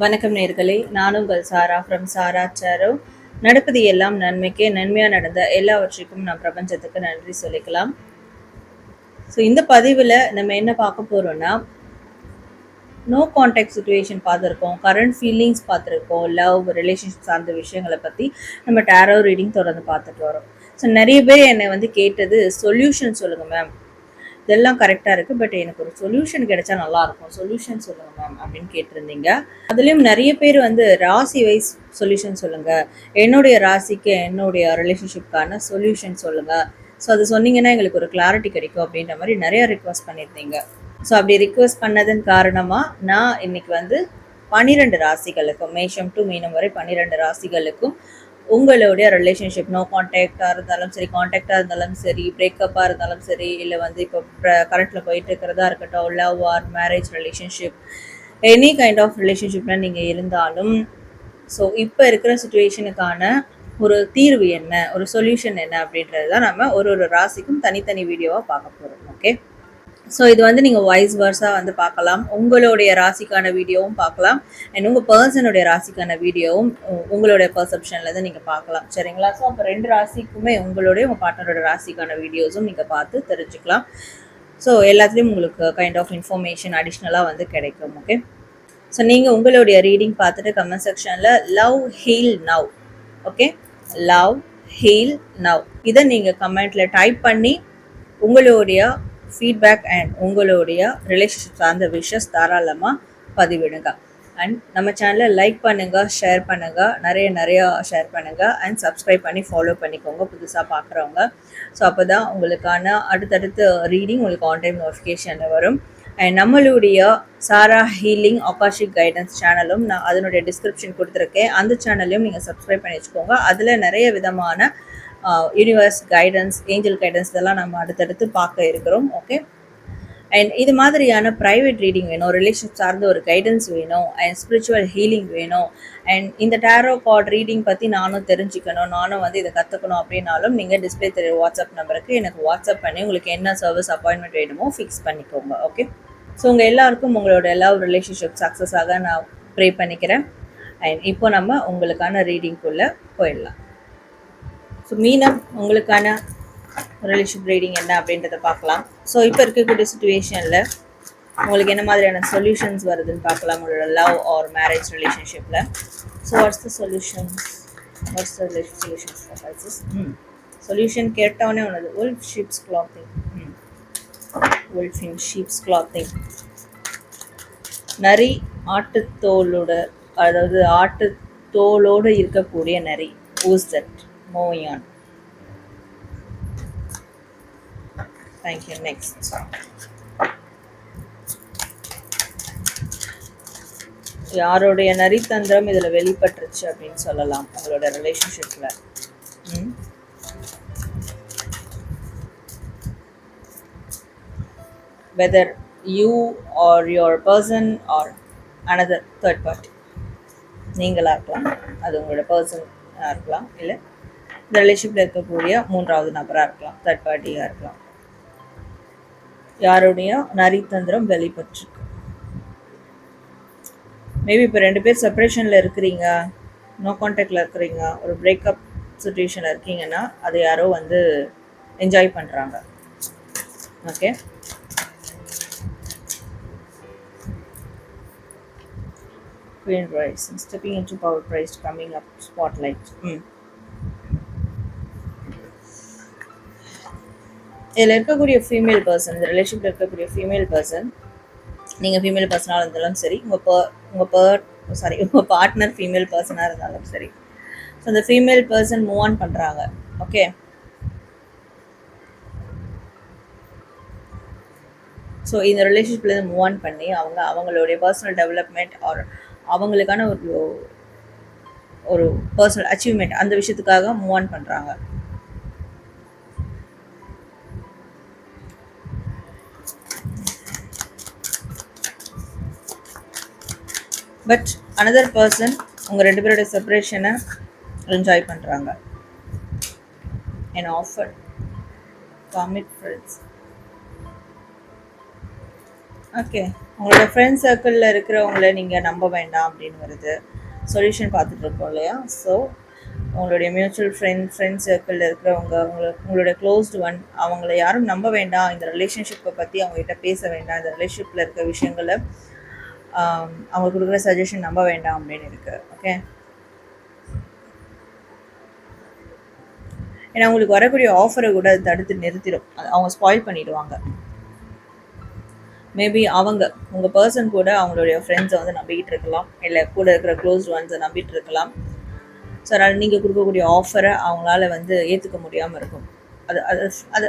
வணக்கம் நேர்களே. நானும் உங்கள் சாரா ஃப்ரம் சாரா சாரோ. நடப்பது எல்லாம் நன்மைக்கே நன்மையாக நடந்த எல்லாவற்றிற்கும் நான் பிரபஞ்சத்துக்கு நன்றி சொல்லிக்கலாம். ஸோ இந்த பதிவில் நம்ம என்ன பார்க்க போகிறோம்னா நோ கான்டாக்ட் சுச்சுவேஷன் பார்த்துருக்கோம் கரண்ட் ஃபீலிங்ஸ் பார்த்துருக்கோம் லவ் ரிலேஷன்ஷிப் சார்ந்த விஷயங்களை பற்றி நம்ம டேரோ ரீடிங் தொடர்ந்து பார்த்துட்டு வரோம். ஸோ நிறைய பேர் என்னை வந்து கேட்டது சொல்யூஷன் சொல்லுங்கள் மேம் இதெல்லாம் கரெக்டாக இருக்குது பட் எனக்கு ஒரு சொல்யூஷன் கிடைச்சா நல்லாயிருக்கும் சொல்யூஷன் சொல்லுங்கள் மேம் அப்படின்னு கேட்டிருந்தீங்க. அதுலேயும் நிறைய பேர் வந்து ராசி வைஸ் சொல்யூஷன் சொல்லுங்கள் என்னுடைய ராசிக்கு என்னுடைய ரிலேஷன்ஷிப்கான சொல்யூஷன் சொல்லுங்கள் ஸோ அது சொன்னீங்கன்னா எங்களுக்கு ஒரு கிளாரிட்டி கிடைக்கும் அப்படின்ற மாதிரி நிறைய ரிக்வஸ்ட் பண்ணியிருந்தீங்க. ஸோ அப்படி ரிக்வஸ்ட் பண்ணதன் காரணமாக நான் இன்றைக்கி வந்து பன்னிரெண்டு ராசிகளுக்கும் மேஷம் டு மீனம் வரை பன்னிரெண்டு ராசிகளுக்கும் உங்களுடைய ரிலேஷன்ஷிப் நோ காண்டாக்டாக இருந்தாலும் சரி காண்டாக்டாக இருந்தாலும் சரி பிரேக்கப்பாக இருந்தாலும் சரி இல்லை வந்து இப்போ கரண்ட்டில் போயிட்டு இருக்கிறதா இருக்கட்டும் love or marriage relationship any kind of ரிலேஷன்ஷிப்பில் நீங்கள் இருந்தாலும் ஸோ இப்போ இருக்கிற சுச்சுவேஷனுக்கான ஒரு தீர்வு என்ன ஒரு சொல்யூஷன் என்ன அப்படின்றது தான் நம்ம ஒரு ஒரு ராசிக்கும் தனித்தனி வீடியோவாக பார்க்க போகிறோம் ஓகே ஸோ இது வந்து நீங்கள் வாய்ஸ் வர்ஸாக வந்து பார்க்கலாம். உங்களுடைய ராசிக்கான வீடியோவும் பார்க்கலாம். அண்ட் உங்கள் பர்சனுடைய ராசிக்கான வீடியோவும் உங்களுடைய பர்செப்ஷனில் தான் நீங்கள் பார்க்கலாம். சரிங்களா? ஸோ அப்போ ரெண்டு ராசிக்குமே உங்களுடைய உங்கள் பார்ட்னரோட ராசிக்கான வீடியோஸும் நீங்கள் பார்த்து தெரிஞ்சுக்கலாம். ஸோ எல்லாத்துலேயும் உங்களுக்கு கைண்ட் ஆஃப் இன்ஃபர்மேஷன் அடிஷ்னலாக வந்து கிடைக்கும் ஓகே ஸோ நீங்கள் உங்களுடைய ரீடிங் பார்த்துட்டு கமெண்ட் செக்ஷனில் love heal now okay love heal now இதை நீங்கள் கமெண்ட்டில் டைப் பண்ணி உங்களுடைய ஃபீட்பேக் அண்ட் உங்களுடைய ரிலேஷன்ஷிப் சார்ந்த விஷஸ் தாராளமாக பதிவிடுங்க. அண்ட் நம்ம சேனலை லைக் பண்ணுங்கள் ஷேர் பண்ணுங்க நிறைய நிறையா ஷேர் பண்ணுங்கள் அண்ட் சப்ஸ்கிரைப் பண்ணி ஃபாலோ பண்ணிக்கோங்க புதுசாக பார்க்குறவங்க ஸோ அப்போ தான் உங்களுக்கான அடுத்தடுத்து ரீடிங் உங்களுக்கு ஆன் டைம் நோட்டிஃபிகேஷனில் வரும். அண்ட் நம்மளுடைய சாரா ஹீலிங் ஆகாஷிக் கைடன்ஸ் சேனலும் நான் அதனுடைய டிஸ்கிரிப்ஷன் கொடுத்துருக்கேன். அந்த சேனலையும் நீங்கள் சப்ஸ்கிரைப் பண்ணி வச்சுக்கோங்க. அதில் நிறைய விதமான யூனிவர்ஸ் கைடன்ஸ் ஏஞ்சல் கைடன்ஸ் இதெல்லாம் நம்ம அடுத்தடுத்து பார்க்க இருக்கிறோம் ஓகே அண்ட் இது மாதிரியான ப்ரைவேட் ரீடிங் வேணும் ரிலேஷன்ஷிப் சார்ந்த ஒரு கைடன்ஸ் வேணும் அண்ட் ஸ்பிரிச்சுவல் ஹீலிங் வேணும். அண்ட் இந்த டேரோ கார்ட் ரீடிங் பற்றி நானும் தெரிஞ்சுக்கணும் நானும் வந்து இதை கற்றுக்கணும் அப்படின்னாலும் நீங்கள் டிஸ்பிளே தெரிய வாட்ஸ்அப் நம்பருக்கு எனக்கு வாட்ஸ்அப் பண்ணி உங்களுக்கு என்ன சர்வீஸ் அப்பாயின்மெண்ட் வேணுமோ ஃபிக்ஸ் பண்ணிக்கோங்க ஓகே ஸோ உங்கள் எல்லாருக்கும் உங்களோட லவ் ரிலேஷன்ஷிப் சக்ஸஸாக நான் ப்ரே பண்ணிக்கிறேன். அண்ட் இப்போ நம்ம உங்களுக்கான ரீடிங்குள்ளே போயிடலாம். ஸோ மீனம் உங்களுக்கான ரிலேஷன்ஷிப் ரீடிங் என்ன அப்படின்றத பார்க்கலாம். ஸோ இப்போ இருக்கக்கூடிய சுச்சுவேஷனில் உங்களுக்கு என்ன மாதிரியான சொல்யூஷன்ஸ் வருதுன்னு பார்க்கலாம். உங்களோட லவ் ஆர் மேரேஜ் ரிலேஷன்ஷிப்பில் so what's the solutions what's the solutions for hmm. Solution கேட்டவொடனே உனது wolf sheep's clothing hmm. Wolf in sheep's clothing நரி ஆட்டுத்தோலோட அதாவது ஆட்டுத்தோலோடு இருக்கக்கூடிய நரி. Who's that moving thank you next யாருடைய நரித்தந்திரம் இதில் வெளிப்பட்டுருச்சு அப்படின்னு சொல்லலாம் உங்களோட ரிலேஷன்ஷிப்பில் ம். Whether you are your person or another third party நீங்களாக இருக்கலாம் அது உங்களோட பர்சன் இருக்கலாம் இல்லை ரிலேஷன்ஷிப்பில் இருக்கக்கூடிய மூன்றாவது நபராக இருக்கலாம் தேர்ட் பார்ட்டியாக இருக்கலாம். யாருடைய நரித்தந்திரம் வெளிப்பட்டிருக்கு? மேபி இப்போ ரெண்டு பேர் செப்பரேஷனில் இருக்கிறீங்க நோ கான்டாக்டில் இருக்கிறீங்க ஒரு பிரேக்கப் சுச்சுவேஷனில் இருக்கீங்கன்னா அதை யாரோ வந்து என்ஜாய் பண்ணுறாங்க okay Queen Rising, stepping into power coming coming up, spotlight. ம் இதில் இருக்கக்கூடிய ஃபீமேல் பர்சன் இந்த ரிலேஷன்ஷிப்பில் இருக்கக்கூடிய ஃபீமேல் பர்சன் நீங்கள் ஃபீமேல் பர்சனாக இருந்தாலும் சரி உங்கள் பர் உங்கள் பர் சாரி உங்கள் பார்ட்னர் ஃபீமேல் பர்சனாக இருந்தாலும் சரி. ஸோ அந்த ஃபீமேல் பர்சன் மூவ் ஆன் பண்ணுறாங்க ஓகே ஸோ இந்த ரிலேஷன்ஷிப்லேருந்து மூவ் ஆன் பண்ணி அவங்க அவங்களுடைய பர்சனல் டெவலப்மெண்ட் ஆர் அவங்களுக்கான ஒரு ஒரு பர்சனல் அச்சீவ்மெண்ட் அந்த விஷயத்துக்காக மூவ் ஆன் பண்ணுறாங்க பட் அனதர் பர்சன் உங்கள் ரெண்டு பேரோட செப்பரேஷனை என்ஜாய் பண்ணுறாங்க என் ஆஃபர் காமிக் ஃப்ரெண்ட்ஸ் ஓகே உங்களோட ஃப்ரெண்ட் சர்க்கிளில் இருக்கிறவங்கள நீங்கள் நம்ப வேண்டாம் அப்படின்னு வருது. சொல்யூஷன் பார்த்துட்டு இருக்கோம் இல்லையா? ஸோ உங்களுடைய மியூச்சுவல் ஃப்ரெண்ட் ஃப்ரெண்ட் சர்க்கிளில் இருக்கிறவங்க உங்களுக்கு உங்களுடைய க்ளோஸ்டு ஒன் அவங்கள யாரும் நம்ப வேண்டாம். இந்த ரிலேஷன்ஷிப்பை பற்றி அவங்ககிட்ட பேச வேண்டாம். இந்த ரிலேஷன்ஷிப்பில் இருக்க விஷயங்களை Um, அவங்க கொடுக்குற சஜஷன் நம்ப வேண்டாம் அப்படின்னு இருக்கு. ஓகே ஏன்னா உங்களுக்கு வரக்கூடிய ஆஃபரை கூட தடுத்து நிறுத்திடும். அது அவங்க ஸ்பாயில் பண்ணிடுவாங்க. மேபி அவங்க உங்கள் பர்சன் கூட அவங்களுடைய ஃப்ரெண்ட்ஸை வந்து நம்பிக்கிட்டு இருக்கலாம். இல்லை கூட இருக்கிற க்ளோஸ் ஒன்ஸை நம்பிட்டு இருக்கலாம். ஸோ அதனால் நீங்கள் கொடுக்கக்கூடிய ஆஃபரை அவங்களால வந்து ஏற்றுக்க முடியாமல் இருக்கும். அது அது அது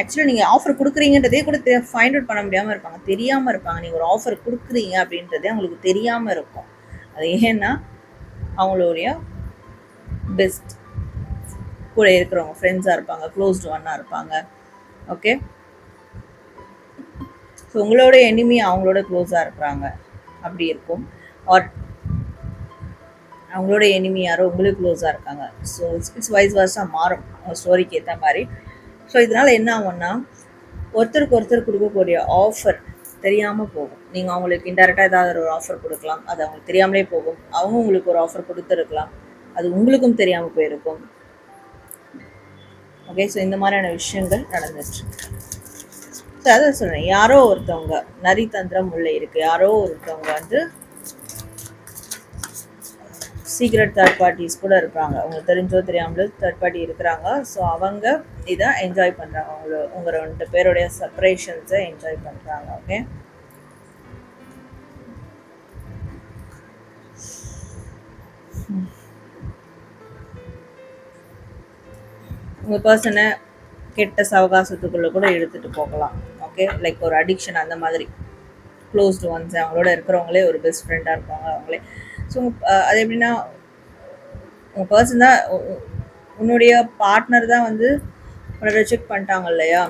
ஆக்சுவலாக நீங்கள் ஆஃபர் கொடுக்குறீங்கன்றதே கூட ஃபைண்ட் அவுட் பண்ண முடியாமல் இருப்பாங்க. தெரியாமல் இருப்பாங்க. நீங்கள் ஒரு ஆஃபர் கொடுக்குறீங்க அப்படின்றதே அவங்களுக்கு தெரியாமல் இருக்கும். அது ஏன்னா அவங்களுடைய பெஸ்ட் கூட இருக்கிறவங்க ஃப்ரெண்ட்ஸாக இருப்பாங்க க்ளோஸ்டு ஒன்னாக இருப்பாங்க. ஓகே ஸோ உங்களோட எனிமி அவங்களோட க்ளோஸாக இருக்கிறாங்க. அப்படி இருக்கும். ஆர் அவங்களோட எனிமி யாரோ உங்களுக்கு க்ளோஸாக இருக்காங்க. ஸோ இட்ஸ் வைஸ் வர்ஸாக மாறும். ஸ்டோரிக்கு ஏற்ற மாதிரி. ஸோ இதனால் என்ன ஆகும்னா ஒருத்தருக்கு ஒருத்தர் கொடுக்கக்கூடிய ஆஃபர் தெரியாமல் போகும். நீங்கள் அவங்களுக்கு இன்டெரக்டாக ஏதாவது ஒரு ஆஃபர் கொடுக்கலாம். அது அவங்களுக்கு தெரியாமலே போகும். அவங்க உங்களுக்கு ஒரு ஆஃபர் கொடுத்துருக்கலாம். அது உங்களுக்கும் தெரியாமல் போயிருக்கும். ஓகே ஸோ இந்த மாதிரியான விஷயங்கள் நடந்துச்சு ஸோ அதை சொல்கிறேன் யாரோ ஒருத்தவங்க நரி தந்திரம் உள்ள இருக்கு. யாரோ ஒருத்தவங்க வந்து சீக்ரெட் தேர்ட் பார்ட்டிஸ் கூட இருக்கிறாங்க அவங்களுக்கு தெரிஞ்சோ தெரியாமலோ தேர்ட் பார்ட்டி இருக்கிறாங்க. ஸோ அவங்க இதை என்ஜாய் பண்ணுறாங்க உங்களை உங்கள் ரெண்டு பேருடைய செப்பரேஷன்ஸை என்ஜாய் பண்ணுறாங்க ஓகே உங்கள் பர்சனை கெட்ட சவகாசத்துக்குள்ளே கூட எடுத்துகிட்டு போகலாம். ஓகே லைக் ஒரு அடிக்ஷன் அந்த மாதிரி. க்ளோஸ்டு ஒன்ஸ் அவங்களோட இருக்கிறவங்களே ஒரு பெஸ்ட் ஃப்ரெண்டாக இருப்பாங்க. அவங்களே ஸோ அது எப்படின்னா உங்கள் பர்சன் தான் உன்னுடைய பார்ட்னர் தான் வந்து உன்னை ரிஜெக்ட் பண்ணிட்டாங்க இல்லையா?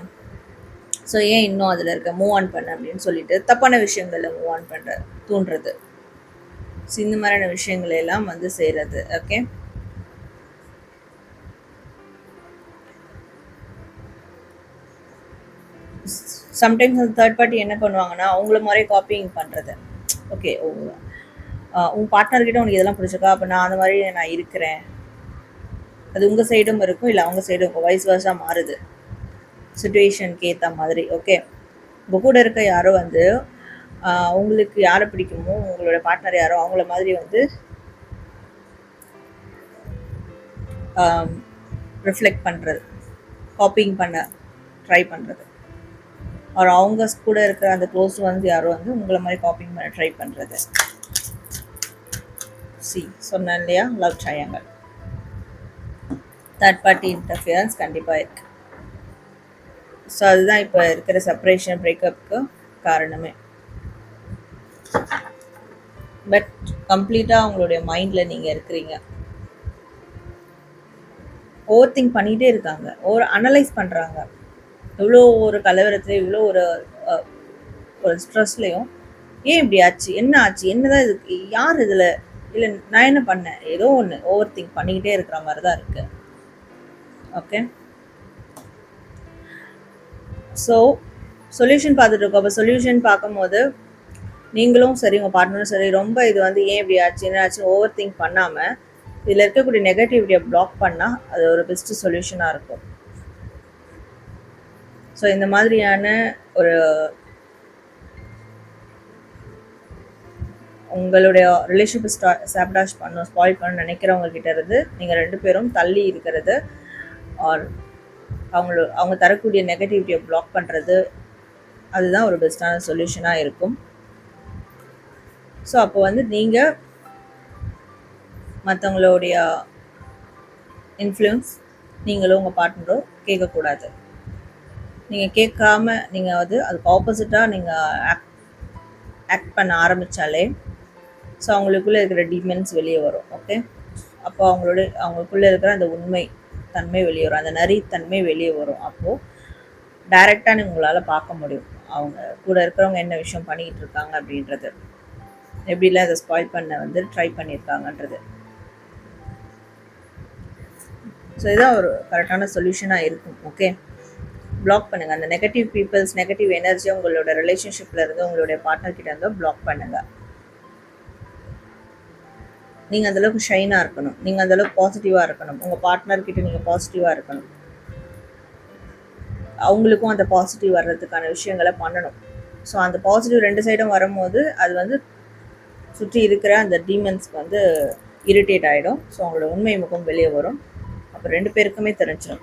ஸோ ஏன் இன்னும் அதில் இருக்க? மூவ் ஆன் பண்ண அப்படின்னு சொல்லிட்டு தப்பான விஷயங்களில் மூவ் ஆன் பண்ணுற தூண்டுறது. ஸோ இந்த மாதிரியான விஷயங்களையெல்லாம் வந்து செய்கிறது ஓகே சம்டைம்ஸ் அந்த தேர்ட் பார்ட்டி என்ன பண்ணுவாங்கன்னா அவங்கள மாதிரியே காப்பிங் பண்ணுறது ஓகே உன் பார்ட்னர்கிட்ட உனக்கு இதெல்லாம் பிடிச்சிருக்கா? அப்போ நான் அந்த மாதிரி நான் இருக்கிறேன். அது உங்கள் சைடும் இருக்கும் இல்லை அவங்க சைடும் இருக்கும். வயசு வருஷம் மாறுது. சுச்சுவேஷனுக்கு ஏற்ற மாதிரி ஓகே உங்கள் கூட இருக்க யாரோ வந்து உங்களுக்கு யாரை பிடிக்குமோ உங்களோட பார்ட்னர் யாரோ அவங்கள மாதிரி வந்து ரிஃப்ளெக்ட் பண்ணுறது காப்பிங் பண்ண ட்ரை பண்ணுறது அவர் அவங்க கூட இருக்கிற அந்த க்ளோஸ் வந்து யாரோ வந்து உங்களை மாதிரி காப்பிங் பண்ண ட்ரை பண்ணுறது சி சொன்னேன் இல்லையா? Love triangle third party interference கண்டிப்பாக இருக்கு. ஸோ அதுதான் இப்போ இருக்கிற செப்பரேஷன் பிரேக்கப்புக்கு காரணமே. பட் கம்ப்ளீட்டாக அவங்களுடைய மைண்டில் நீங்கள் இருக்கிறீங்க. ஓவர் திங்க் பண்ணிகிட்டே இருக்காங்க. ஓவர் அனலைஸ் பண்ணுறாங்க இவ்வளோ ஒரு கலவரத்துல இவ்வளோ ஒரு ஒரு ஸ்ட்ரெஸ்லையும் ஏன் இப்படி ஆச்சு? என்ன ஆச்சு? என்னதான் இதுக்கு யார் இதில் இல்லை நான் என்ன பண்ணேன்? ஏதோ ஒன்று ஓவர் திங்க் பண்ணிக்கிட்டே இருக்கிற மாதிரி தான் இருக்குது ஓகே ஸோ சொல்யூஷன் பார்த்துட்டு இருக்கோம். அப்போ சொல்யூஷன் பார்க்கும்போது நீங்களும் சரி உங்கள் பார்ட்னரும் சரி ரொம்ப இது வந்து ஏன் இப்படி ஆச்சு என்ன ஆச்சு ஓவர் திங்க் பண்ணாமல் இதில் இருக்கக்கூடிய நெகட்டிவிட்டியை பிளாக் பண்ணால் அது ஒரு பெஸ்ட்டு சொல்யூஷனாக இருக்கும். ஸோ இந்த மாதிரியான ஒரு உங்களுடைய ரிலேஷன்ஷிப் ஸ்டா சாப்டாஷ் பண்ணும் ஸ்பாயில் பண்ணணும்னு நினைக்கிறவங்க கிட்ட இருந்து நீங்கள் ரெண்டு பேரும் தள்ளி இருக்கிறது ஆர் அவங்கள அவங்க தரக்கூடிய நெகட்டிவிட்டியை பிளாக் பண்ணுறது அதுதான் ஒரு பெஸ்ட்டான சொல்யூஷனாக இருக்கும். ஸோ அப்போ வந்து நீங்கள் மற்றவங்களுடைய இன்ஃப்ளூயன்ஸ் நீங்களும் உங்கள் பார்ட்னரோ கேட்கக்கூடாது நீங்கள் கேட்காம நீங்கள் வந்து அதுக்கு ஆப்போசிட்டாக நீங்கள் ஆக்ட் ஆக்ட் பண்ண ஆரம்பித்தாலே ஸோ அவங்களுக்குள்ளே இருக்கிற டிமென்ஸ் வெளியே வரும் ஓகே அப்போ அவங்களோட அவங்களுக்குள்ளே இருக்கிற அந்த உண்மை தன்மை வெளியே வரும். அந்த நரி தன்மை வெளியே வரும். அப்போது டைரெக்டாக உங்களால் பார்க்க முடியும். அவங்க கூட இருக்கிறவங்க என்ன விஷயம் பண்ணிக்கிட்டு இருக்காங்க அப்படின்றது. எப்படிலாம் அதை ஸ்பாயில் பண்ண வந்து ட்ரை பண்ணியிருக்காங்கன்றது. ஸோ இதுதான் ஒரு கரெக்டான சொல்யூஷனாக இருக்கும் ஓகே பிளாக் பண்ணுங்கள் அந்த நெகட்டிவ் பீப்புள்ஸ் நெகட்டிவ் எனர்ஜி உங்களோட ரிலேஷன்ஷிப்பில் இருந்து உங்களுடைய பார்ட்னர் கிட்ட இருந்தோ பிளாக் பண்ணுங்கள் நீங்கள் அந்தளவுக்கு ஷைனாக இருக்கணும். நீங்கள் அந்தளவுக்கு பாசிட்டிவாக இருக்கணும். உங்கள் பார்ட்னர்கிட்ட நீங்கள் பாசிட்டிவாக இருக்கணும். அவங்களுக்கும் அந்த பாசிட்டிவ் வர்றதுக்கான விஷயங்களை பண்ணணும். ஸோ அந்த பாசிட்டிவ் ரெண்டு சைடும் வரும்போது அது வந்து சுற்றி இருக்கிற அந்த டீமன்ஸ்க்கு வந்து இரிட்டேட் ஆகிடும் ஸோ அவங்களோட உண்மை முகம் வெளியே வரும். அப்போ ரெண்டு பேருக்குமே தெரிஞ்சிடும்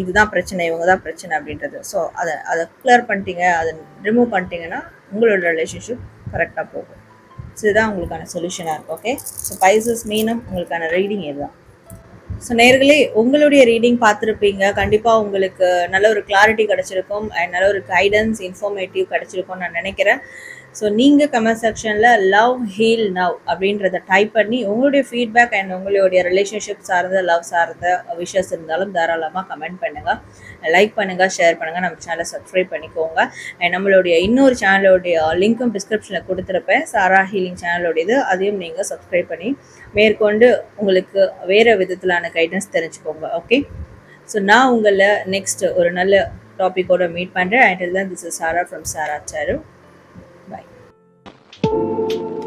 இதுதான் பிரச்சனை இவங்க தான் பிரச்சனை அப்படின்றது. ஸோ அதை அதை கிளியர் பண்ணிட்டீங்க அதை ரிமூவ் பண்ணிட்டீங்கன்னா உங்களோட ரிலேஷன்ஷிப் கரெக்டாக போகும். ஸோ இதுதான் உங்களுக்கான சொல்யூஷனாக இருக்கும் ஓகே ஸோ பைசஸ் மீனும் உங்களுக்கான ரீடிங் இதுதான். ஸோ நேர்களே உங்களுடைய ரீடிங் பார்த்துருப்பீங்க. கண்டிப்பாக உங்களுக்கு நல்ல ஒரு கிளாரிட்டி கிடச்சிருக்கும் அண்ட் நல்ல ஒரு கைடன்ஸ் இன்ஃபர்மேட்டிவ் கிடச்சிருக்கும்னு நான் நினைக்கிறேன். ஸோ நீங்கள் கமெண்ட் செக்ஷனில் லவ் ஹீல் நவ் அப்படின்றத டைப் பண்ணி உங்களுடைய ஃபீட்பேக் அண்ட் உங்களுடைய ரிலேஷன்ஷிப் சார்ந்த லவ் சார்ந்த விஷஸ் இருந்தாலும் தாராளமாக கமெண்ட் பண்ணுங்கள் லைக் பண்ணுங்கள் ஷேர் பண்ணுங்கள் நம்ம சேனலை சப்ஸ்கிரைப் பண்ணிக்கோங்க. அண்ட் நம்மளுடைய இன்னொரு சேனலோடைய லிங்க்கும் டிஸ்கிரிப்ஷனில் கொடுத்துருப்பேன். சாரா ஹீலிங் சேனலோடையது அதையும் நீங்கள் சப்ஸ்கிரைப் பண்ணி மேற்கொண்டு உங்களுக்கு வேறு விதத்திலான கைடன்ஸ் தெரிஞ்சுக்கோங்க. ஓகே ஸோ நான் உங்களை நெக்ஸ்ட் ஒரு நல்ல டாப்பிக்கோட மீட் பண்ணுறேன் அண்ட் தான் this is Sara from Sara Saru Thank you.